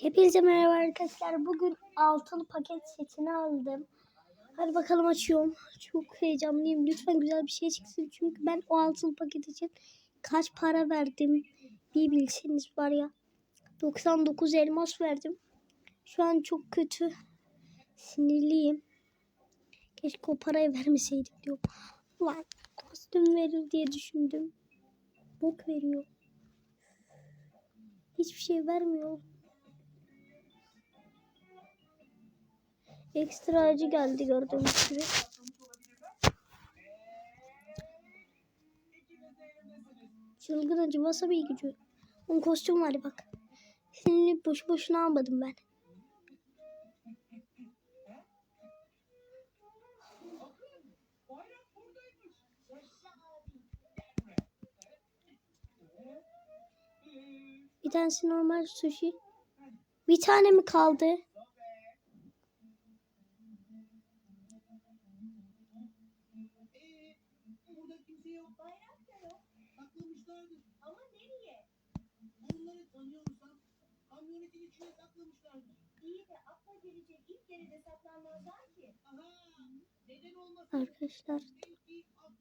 Hepinize merhaba arkadaşlar. Bugün altılı paket setini aldım. Hadi bakalım açıyorum. Çok heyecanlıyım. Lütfen güzel bir şey çıksın. Çünkü ben o altılı paket için kaç para verdim bir bilseniz var ya. 99 elmas verdim. Şu an çok kötü. Sinirliyim. Keşke o parayı vermeseydik diyor. Ulan kostüm verir diye düşündüm. Bok veriyor. Hiçbir şey vermiyor. Ekstra acı geldi gördüğünüz gibi. Çılgın acı wasabi gücü. Onun kostüm var bak. Şimdi boş boşuna almadım ben. Bir tanesi normal sushi. Bir tane mi kaldı? Burada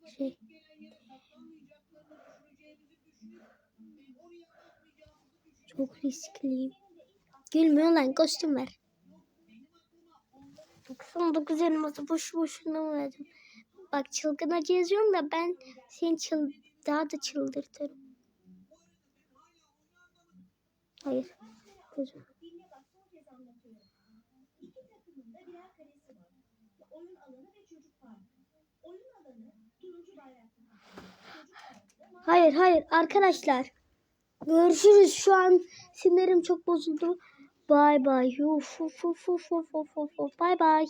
kimse çok riskliyim. Gülmüyor lan kostüm ver. 99 elması boş boşuna mı verdim? Bak çılgın acı yazıyorum da ben seni çıl daha da çıldırtırım. Hayır. Mavi Hayır hayır arkadaşlar. Görüşürüz şu an sinirim çok bozuldu. Bay bay. Bay bay.